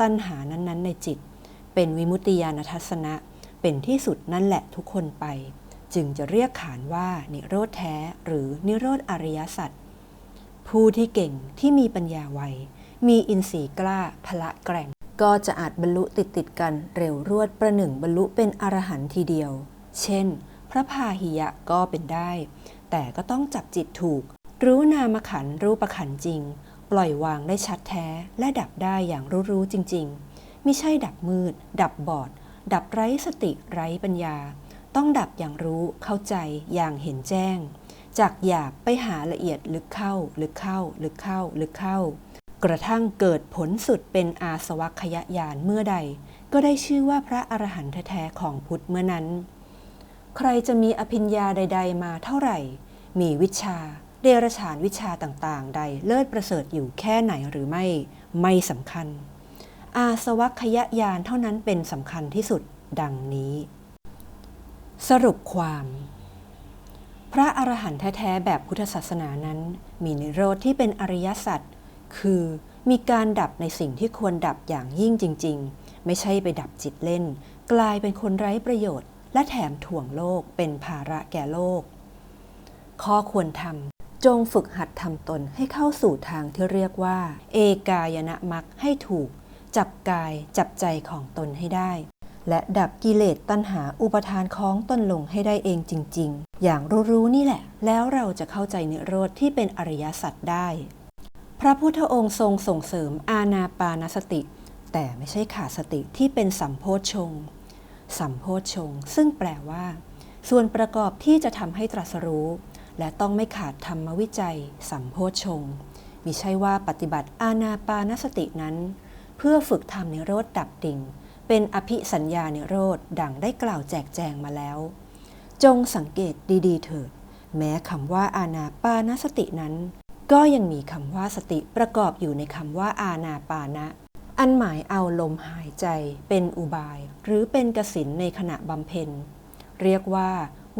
ตัณหานั้นๆ ในจิต เป็นวิมุตติญาณทัศนะ เป็นที่สุดนั่นแหละทุกคนไป จึงจะเรียกขานว่านิโรธแท้หรือนิโรธอริยสัจผู้ที่เก่งที่มีปัญญาไวมีอินทรีย์กล้าพละแกร่ง ก็จะอาจบรรลุติดติดกันเร็วรวดประหนึ่งบรรลุเป็นอรหันต์ทีเดียว เช่น พระพาหิยะก็เป็นได้ แต่ก็ต้องจับจิตถูก รู้นามขันรูปขันจริง ปล่อยวางได้ชัดแท้และดับได้อย่างรู้ๆจริง ๆ ไม่ใช่ดับมืด ดับบอด ดับไร้สติไร้ปัญญา ต้องดับอย่างรู้เข้าใจอย่างเห็นแจ้ง จากหยาบไปหาละเอียดลึกเข้าลึกเข้าลึกเข้าลึกเข้า กระทั่งเกิดผลสุดเป็นอาสวัคยญาณเมื่อใด ก็ได้ชื่อว่าพระอรหันต์แท้ๆของพุทธเมื่อนั้น ใครจะมีอภิญญาใด ๆ มาเท่าไหร่ มีวิชา เดรฉานวิชาต่างๆ ใดเลิศประเสริฐอยู่แค่ไหนหรือไม่ไม่สำคัญ อาสวัคยาญาณเท่านั้นเป็นสำคัญที่สุดดังนี้ สรุปความ พระอรหันต์แท้ๆแบบพุทธศาสนานั้น มีนิโรธที่เป็นอริยสัจคือมีการดับในสิ่งที่ควรดับอย่างยิ่งจริง ๆ ไม่ใช่ไปดับจิตเล่น กลายเป็นคนไร้ประโยชน์ และแถมถ่วงโลกเป็นภาระแก่โลก ข้อควรทำ จงฝึกหัดทำตนให้เข้าสู่ทางที่เรียกว่า เอกายนะมักให้ถูก จับกายจับใจของตนให้ได้ และดับกิเลสตัณหาอุปทานของตนลงให้ได้เองจริง ๆ อย่างรู้ๆนี่แหละ แล้วเราจะเข้าใจนิโรธที่เป็นอริยสัจได้ พระพุทธองค์ทรงส่งเสริมอาณาปานสติ แต่ไม่ใช่ขาดสติที่เป็นสัมโพชฌงสัมโพชฌงซึ่งแปลว่า ส่วนประกอบที่จะทำให้ตรัสรู้ และต้องไม่ขาดธรรมวิจัย สัมโพชฌงมิใช่ว่าปฏิบัติอาณาปานสตินั้น เพื่อฝึกทำนิโรธดับดิ่ง เป็นอภิสัญญานิโรธดังได้กล่าวแจกแจงมาแล้ว จงสังเกตดีๆ เถิด แม้คำว่าอาณาปานสตินั้น ก็ยังมีคำว่าสติประกอบอยู่ในคำว่าอาณาปานะ อันหมายเอาลมหายใจเป็นอุบาย หรือเป็นกสินในขณะบำเพ็ญเรียกว่า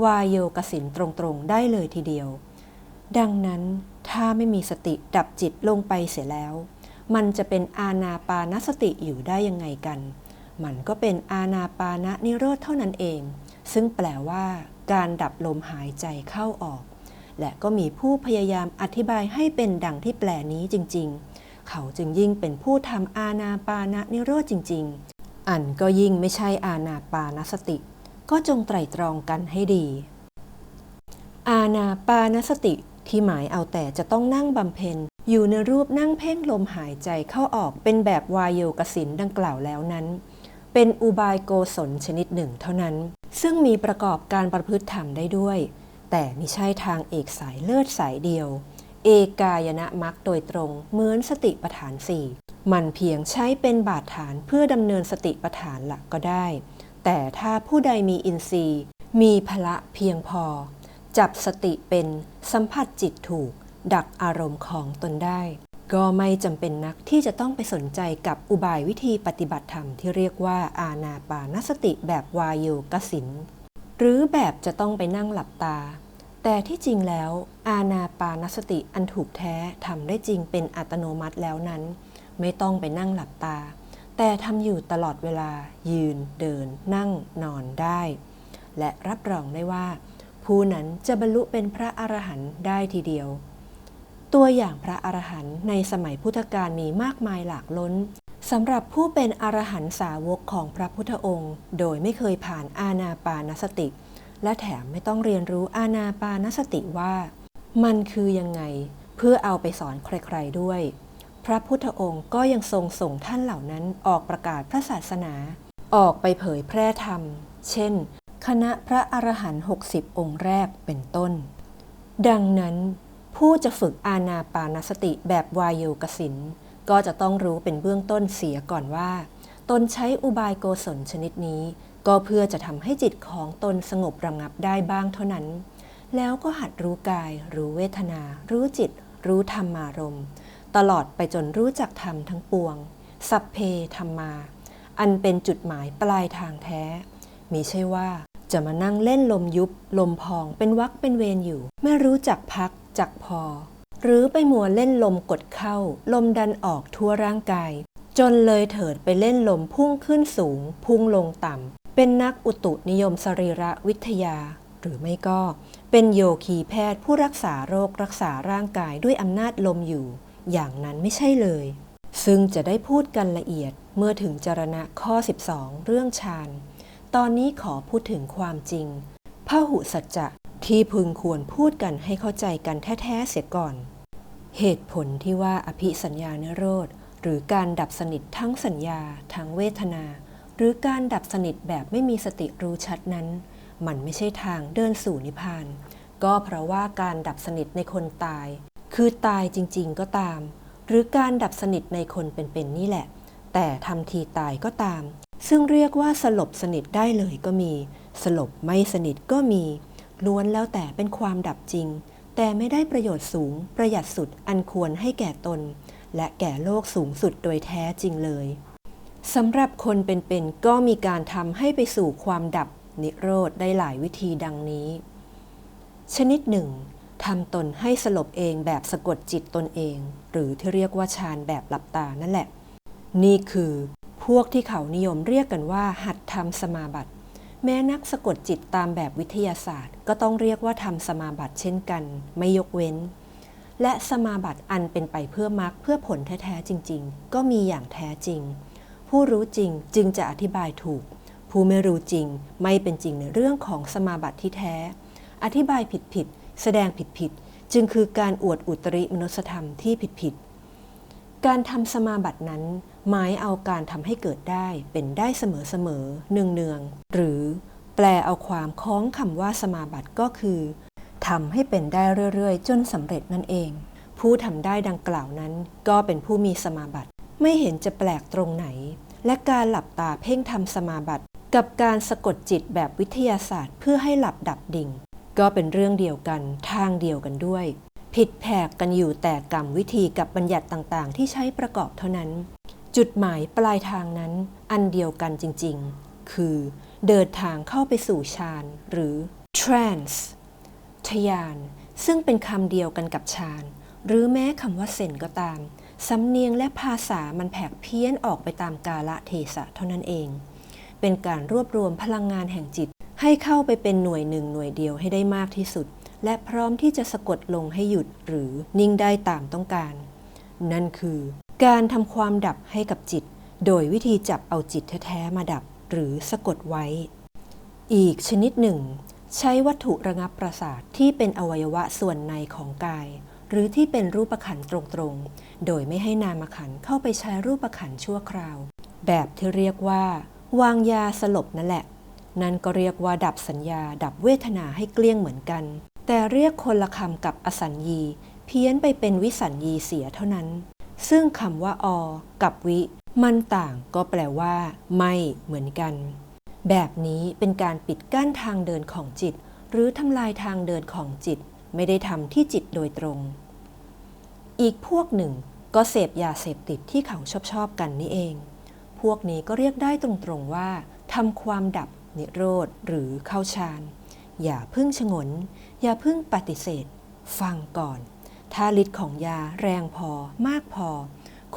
วายโยกสินตรงๆ ได้เลยทีเดียว ดังนั้นถ้าไม่มีสติดับจิตลงไปเสียแล้ว มันจะเป็นอาณาปานสติอยู่ได้ยังไงกัน มันก็เป็นอาณาปานะนิโรธเท่านั้นเอง ซึ่งแปลว่าการดับลมหายใจเข้าออก และก็มีผู้พยายามอธิบายให้เป็นดังที่แปลนี้จริง ๆ เขาจึงยิ่งเป็นผู้ทำอาณาปานะนิโรธจริง ๆ อันก็ยิ่งไม่ใช่อาณาปานสติ ก็จงไตรตรองกันให้ดี อาณาปานสติที่หมายเอาแต่จะต้องนั่งบำเพ็ญ อยู่ในรูปนั่งเพ่งลมหายใจเข้าออกเป็นแบบวายโยกสินดังกล่าวแล้วนั้น เป็นอุบายโกศลชนิดหนึ่งเท่านั้น ซึ่งมีประกอบการประพฤติธรรมได้ด้วย แต่ไม่ใช่ทางเอกสายเลือดสายเดียว เอกายนะมักโดยตรงเหมือนสติปัฏฐานสี่มันเพียงใช้เป็นบาดฐานเพื่อดำเนินสติปัฏฐานหลักก็ได้ แต่ถ้าผู้ใดมีอินทรีย์ มีพละเพียงพอ จับสติเป็นสัมผัสจิตถูก ดักอารมณ์ของตนได้ ก็ไม่จำเป็นนักที่จะต้องไปสนใจกับอุบายวิธีปฏิบัติธรรมที่เรียกว่าอาณาปานสติแบบวายโยกสิน หรือแบบจะต้องไปนั่งหลับตา แต่ที่จริงแล้ว อาณาปานสติอันถูกแท้ทำได้จริงเป็นอัตโนมัติแล้วนั้น ไม่ต้องไปนั่งหลับตา แต่ทำอยู่ตลอดเวลายืนเดินนั่งนอนได้ และรับรองได้ว่า ผู้นั้นจะบรรลุเป็นพระอรหันต์ได้ทีเดียว ตัวอย่างพระอรหันต์ในสมัยพุทธกาลมีมากมายหลากล้นสำหรับผู้เป็นอรหันตสาวกของพระพุทธองค์ โดยไม่เคยผ่านอาณาปานสติ และแถมไม่ต้องเรียนรู้อาณาปานสติว่า มันคือยังไงเพื่อเอาไปสอนใครๆด้วย พระพุทธองค์ก็ยังทรงส่งท่านเหล่านั้นออกประกาศพระศาสนา ออกไปเผยแพร่ธรรม เช่น คณะพระอรหันต์60 องค์แรกเป็นต้น ดังนั้นผู้จะฝึกอาณาปานสติแบบวายโยกสิน ก็จะต้องรู้เป็นเบื้องต้นเสียก่อนว่า ตนใช้อุบายโกศลชนิดนี้ ก็เพื่อจะทำให้จิตของตนสงบระงับได้บ้างเท่านั้น แล้วก็หัดรู้กาย รู้เวทนา รู้จิต รู้ธรรมารมณ์ ตลอดไปจนรู้จักธรรมทั้งปวง สัพเพธรรมา อันเป็นจุดหมายปลายทางแท้มิใช่ว่าจะมานั่งเล่นลมยุบ ลมพองเป็นวักเป็นเวรอยู่ ไม่รู้จักพักจักพอ หรือไปมัวเล่นลมกดเข้า ลมดันออกทั่วร่างกาย จนเลยเถิดไปเล่นลมพุ่งขึ้นสูง พุ่งลงต่ำ เป็นนักอุตุนิยมสรีระวิทยา หรือไม่ก็ เป็นโยคีแพทย์ผู้รักษาโรครักษาร่างกายด้วยอำนาจลมอยู่ อย่างนั้นไม่ใช่เลย ซึ่งจะได้พูดกันละเอียดเมื่อถึงจรณะข้อ 12 เรื่องฌาน ตอนนี้ขอพูดถึงความจริงพหุสัจจะที่พึงควรพูดกันให้เข้าใจกันแท้ๆเสียก่อน เหตุผลที่ว่าอภิสัญญาเนโรธหรือการดับสนิททั้งสัญญาทั้งเวทนา หรือการดับสนิทแบบไม่มีสติรู้ชัดนั้น มันไม่ใช่ทางเดินสู่นิพพาน ก็เพราะว่าการดับสนิทในคนตาย คือตายจริงๆก็ตาม หรือการดับสนิทในคนเป็นๆนี่แหละ แต่ทำทีตายก็ตาม ซึ่งเรียกว่าสลบสนิทได้เลยก็มี สลบไม่สนิทก็มี ล้วนแล้วแต่เป็นความดับจริง แต่ไม่ได้ประโยชน์สูง ประหยัดสุดอันควรให้แก่ตน และแก่โลกสูงสุดโดยแท้จริงเลยสำหรับคนเป็นๆก็มีการทำให้ไปสู่ความดับนิโรธได้หลายวิธีดังนี้ ชนิดหนึ่ง ทำตนให้สลบเองแบบสะกดจิตตนเอง หรือที่เรียกว่าฌานแบบหลับตานั่นแหละ นี่คือพวกที่เขานิยมเรียกกันว่า หัดทำสมาบัติ แม้นักสะกดจิตตามแบบวิทยาศาสตร์ ก็ต้องเรียกว่าทำสมาบัติเช่นกัน ไม่ยกเว้น และสมาบัติอันเป็นไปเพื่อมรรคเพื่อผลแท้ๆจริง ๆ ก็มีอย่างแท้จริง ผู้รู้จริงจึงจะอธิบายถูก ผู้ไม่รู้จริงไม่เป็นจริงในเรื่องของสมาบัติที่แท้ อธิบายผิดๆ แสดงผิดๆจึงคือการอวดอุตริมนุสธรรมที่ผิดๆการทำสมาบัตินั้น หมายเอาการทำให้เกิดได้เป็นได้เสมอๆเนืองๆหรือแปลเอาความคล้องคำว่าสมาบัติก็คือทำให้เป็นได้เรื่อยๆ จนสำเร็จนั่นเอง ผู้ทำได้ดังกล่าวนั้น ก็เป็นผู้มีสมาบัติ ไม่เห็นจะแปลกตรงไหน และการหลับตาเพ่งทำสมาบัติ กับการสะกดจิตแบบวิทยาศาสตร์ เพื่อให้หลับดับดิ่ง ก็เป็นเรื่องเดียวกันทางเดียวกันด้วย ผิดแผกกันอยู่แต่กรรมวิธีกับบัญญัติต่างๆ ที่ใช้ประกอบเท่านั้น จุดหมายปลายทางนั้นอันเดียวกันจริงๆ คือเดินทางเข้าไปสู่ฌานหรือ trance ทยาน ซึ่งเป็นคำเดียวกันกับฌานหรือแม้คำว่าเซนก็ตาม สำเนียงและภาษามันแผกเพี้ยนออกไปตามกาละเทศะเท่านั้นเอง เป็นการรวบรวมพลังงานแห่งจิต ให้เข้าไปเป็นหน่วยหนึ่งหน่วยเดียวให้ได้มากที่สุด และพร้อมที่จะสะกดลงให้หยุดหรือนิ่งได้ตามต้องการ นั่นคือ การทำความดับให้กับจิต โดยวิธีจับเอาจิตแท้ๆมาดับ หรือสะกดไว้ อีกชนิดหนึ่ง ใช้วัตถุระงับประสาทที่เป็นอวัยวะส่วนในของกาย หรือที่เป็นรูปขันตรงๆ โดยไม่ให้นามขันเข้าไปใช้รูปขันชั่วคราว แบบที่เรียกว่า วางยาสลบนั่นแหละ นั่นก็เรียกว่าดับสัญญา ดับเวทนาให้เกลี้ยงเหมือนกัน แต่เรียกคนละคำกับอสัญญี เพี้ยนไปเป็นวิสัญญีเสียเท่านั้น ซึ่งคำว่าอ กับวิ มันต่างก็แปลว่า ไม่เหมือนกัน แบบนี้เป็นการปิดกั้นทางเดินของจิต หรือทำลายทางเดินของจิต ไม่ได้ทำที่จิตโดยตรง อีกพวกหนึ่งก็เสพยาเสพติดที่เขาชอบชอบกันนี่เอง พวกนี้ก็เรียกได้ตรงๆว่าทำความดับ นิโรธหรือเข้าฌาน อย่าพึ่งชงน อย่าพึ่งปฏิเสธ ฟังก่อน ถ้าฤทธิ์ของยาแรงพอมากพอ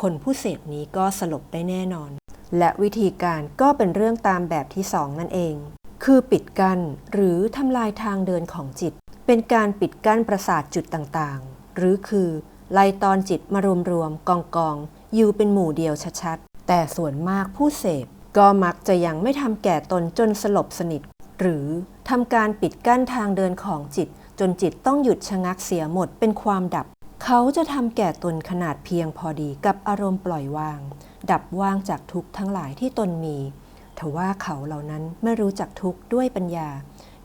คนผู้เสพนี้ก็สลบได้แน่นอน และวิธีการก็เป็นเรื่องตามแบบที่สองนั่นเอง คือปิดกั้นหรือทำลายทางเดินของจิต เป็นการปิดกั้นประสาทจุดต่างๆ หรือคือไล่ตอนจิตมารวมๆกองๆอยู่เป็นหมู่เดียวชัดๆแต่ส่วนมากผู้เสพ ก็มักจะยังไม่ทำแก่ตนจนสลบสนิท หรือทำการปิดกั้นทางเดินของจิต จนจิตต้องหยุดชะงักเสียหมดเป็นความดับ เขาจะทำแก่ตนขนาดเพียงพอดีกับอารมณ์ปล่อยวาง ดับว่างจากทุกข์ทั้งหลายที่ตนมีทว่าเขาเหล่านั้นไม่รู้จักทุกข์ด้วยปัญญา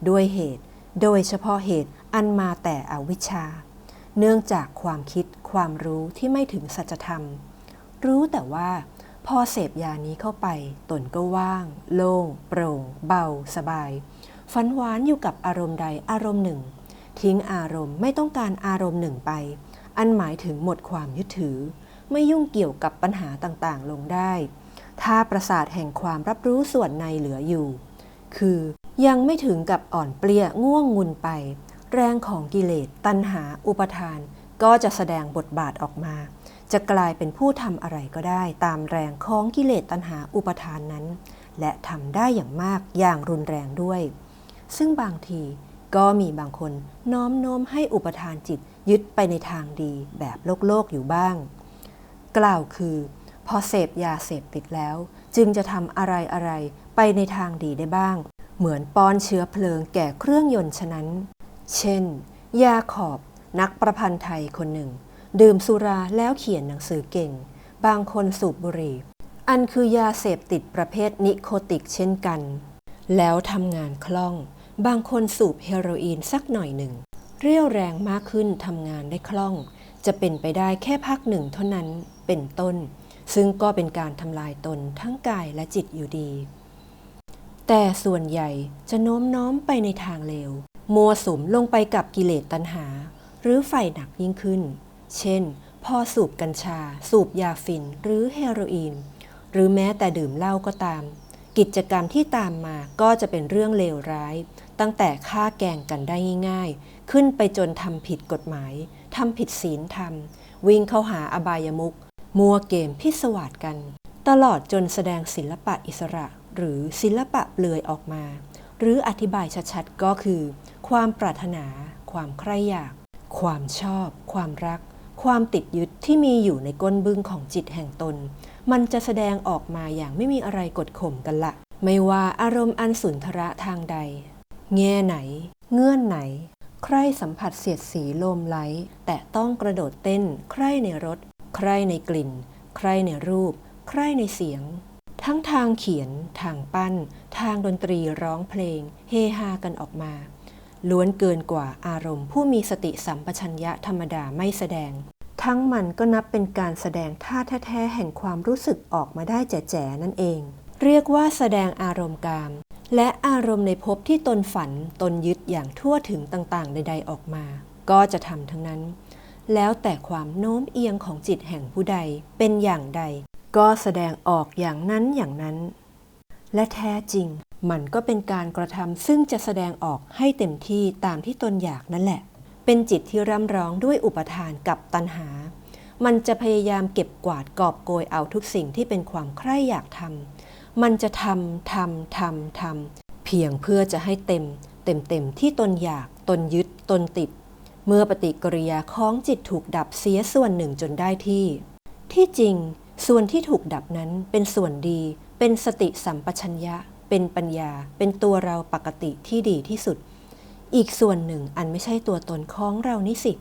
ด้วยเหตุ โดยเฉพาะเหตุอันมาแต่อวิชชา เนื่องจากความคิดความรู้ที่ไม่ถึงสัจธรรม รู้แต่ว่า พอเสพยานี้เข้าไป ตนก็ว่าง โล่ง โปร่ง เบา สบาย ฝันหวานอยู่กับอารมณ์ใดอารมณ์หนึ่ง ทิ้งอารมณ์ไม่ต้องการอารมณ์หนึ่งไป อันหมายถึงหมดความยึดถือ ไม่ยุ่งเกี่ยวกับปัญหาต่างๆ ลงได้ ถ้าประสาทแห่งความรับรู้ส่วนในเหลืออยู่ คือยังไม่ถึงกับอ่อนเปลี้ยง่วงงุนไป แรงของกิเลสตัณหาอุปทาน ก็จะแสดงบทบาทออกมา จะกลายเป็นผู้ทำอะไรก็ได้ตามแรงของกิเลสตัณหาอุปทานนั้น และทำได้อย่างมากอย่างรุนแรงด้วย ซึ่งบางทีก็มีบางคนน้อมโน้มให้อุปทานจิตยึดไปในทางดีแบบโลกโลกอยู่บ้าง กล่าวคือ พอเสพยาเสพติดแล้ว จึงจะทำอะไรอะไรไปในทางดีได้บ้าง เหมือนป้อนเชื้อเพลิงแก่เครื่องยนต์ฉะนั้น เช่น ยาขอบนักประพันธ์ไทยคนหนึ่ง ดื่มสุราแล้วเขียนหนังสือเก่ง บางคนสูบบุหรี่ อันคือยาเสพติดประเภทนิโคติกเช่นกัน แล้วทำงานคล่อง บางคนสูบเฮโรอีนสักหน่อยหนึ่ง เรี่ยวแรงมากขึ้นทำงานได้คล่อง จะเป็นไปได้แค่พักหนึ่งเท่านั้นเป็นต้น ซึ่งก็เป็นการทำลายตนทั้งกายและจิตอยู่ดี แต่ส่วนใหญ่จะโน้มน้อมไปในทางเลวมัวสุมลงไปกับกิเลสตัณหา หรือไฟหนักยิ่งขึ้น เช่นพอสูบกัญชา สูบยาฟินหรือเฮโรอีน หรือแม้แต่ดื่มเหล้าก็ตาม กิจกรรมที่ตามมาก็จะเป็นเรื่องเลวร้าย ตั้งแต่ฆ่าแกงกันได้ง่าย ๆ ขึ้นไปจนทำผิดกฎหมายทำผิดศีลธรรม วิ่งเข้าหาอบายมุขมัวเกมพิศวาสกัน ตลอดจนแสดงศิลปะอิสระ หรือศิลปะเปลือยออกมา หรืออธิบายชัดๆก็คือ ความปรารถนา ความใคร่อยาก ความชอบ ความรัก ความติดยึดที่มีอยู่ในก้นบึ้งของจิตแห่งตน มันจะแสดงออกมาอย่างไม่มีอะไรกดข่มกันละ ไม่ว่าอารมณ์อันสุนทระทางใด แง่ไหน เงื่อนไหน ใครสัมผัสเสียดสีลมไหล แต่ต้องกระโดดเต้น ใครในรถใครในกลิ่น ใครในรูป ใครในเสียง ทั้งทางเขียน ทางปั้น ทางดนตรีร้องเพลง เฮฮากันออกมาล้วนเกินกว่าอารมณ์ผู้มีสติสัมปชัญญะธรรมดาไม่แสดง ทั้งมันก็นับเป็นการแสดงท่าแท้ๆแห่งความรู้สึกออกมาได้แจ๋ๆนั่นเอง เรียกว่าแสดงอารมณ์กาม และอารมณ์ในภพที่ตนฝันตนยึดอย่างทั่วถึงต่างๆ ใด ๆ ออกมา ก็จะทำทั้งนั้น แล้วแต่ความโน้มเอียงของจิตแห่งผู้ใดเป็นอย่างใด ก็แสดงออกอย่างนั้นอย่างนั้น และแท้จริง มันก็เป็นการกระทำซึ่งจะแสดงออกให้เต็มที่ตามที่ตนอยากนั่นแหละ เป็นจิตที่ร่ำร้องด้วยอุปทานกับตัณหา มันจะพยายามเก็บกวาดกอบโกยเอาทุกสิ่งที่เป็นความใคร่อยากทำมันจะทำทำทำทำเพียงเพื่อจะให้เต็ม เต็มเต็มที่ตนอยากตนยึดตนติด เมื่อปฏิกิริยาของจิตถูกดับเสียส่วนหนึ่งจนได้ที่ ที่จริง ส่วนที่ถูกดับนั้นเป็นส่วนดี เป็นสติสัมปชัญญะ เป็นปัญญา เป็นตัวเราปกติที่ดีที่สุด อีกส่วนหนึ่งอันไม่ใช่ตัวตนของเรานี่สิ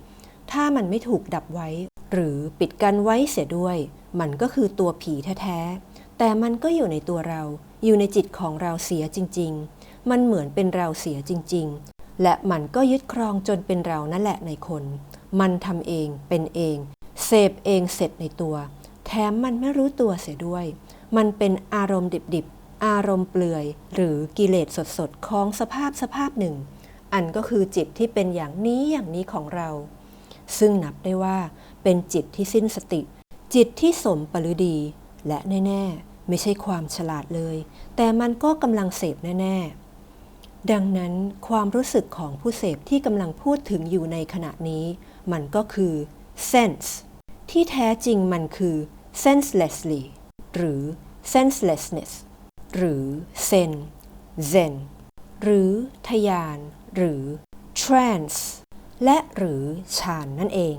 ถ้ามันไม่ถูกดับไว้ หรือปิดกันไว้เสียด้วย มันก็คือตัวผีแท้ๆ แต่มันก็อยู่ในตัวเรา อยู่ในจิตของเราเสียจริง ๆ มันเหมือนเป็นเราเสียจริง ๆ และมันก็ยึดครองจนเป็นเรานั่นแหละในคน มันทำเอง เป็นเอง เสพเองเสร็จในตัว แถมมันไม่รู้ตัวเสียด้วย มันเป็นอารมณ์ดิบๆ อารมณ์เปลือย หรือกิเลสสดๆ ของสภาพสภาพหนึ่ง อันก็คือจิตที่เป็นอย่างนี้อย่างนี้ของเรา ซึ่งนับได้ว่าเป็นจิตที่สิ้นสติ จิตที่สมปรือดี และแน่ ๆ ไม่ใช่ความฉลาดเลย แต่มันก็กำลังเสพแน่ ๆ ดังนั้นความรู้สึกของผู้เสพที่กำลังพูดถึงอยู่ในขณะนี้ มันก็คือ sense ที่แท้จริงมันคือ senselessly หรือ senselessness หรือ zen zen หรือทยาน หรือ trance และหรือฌานนั่นเอง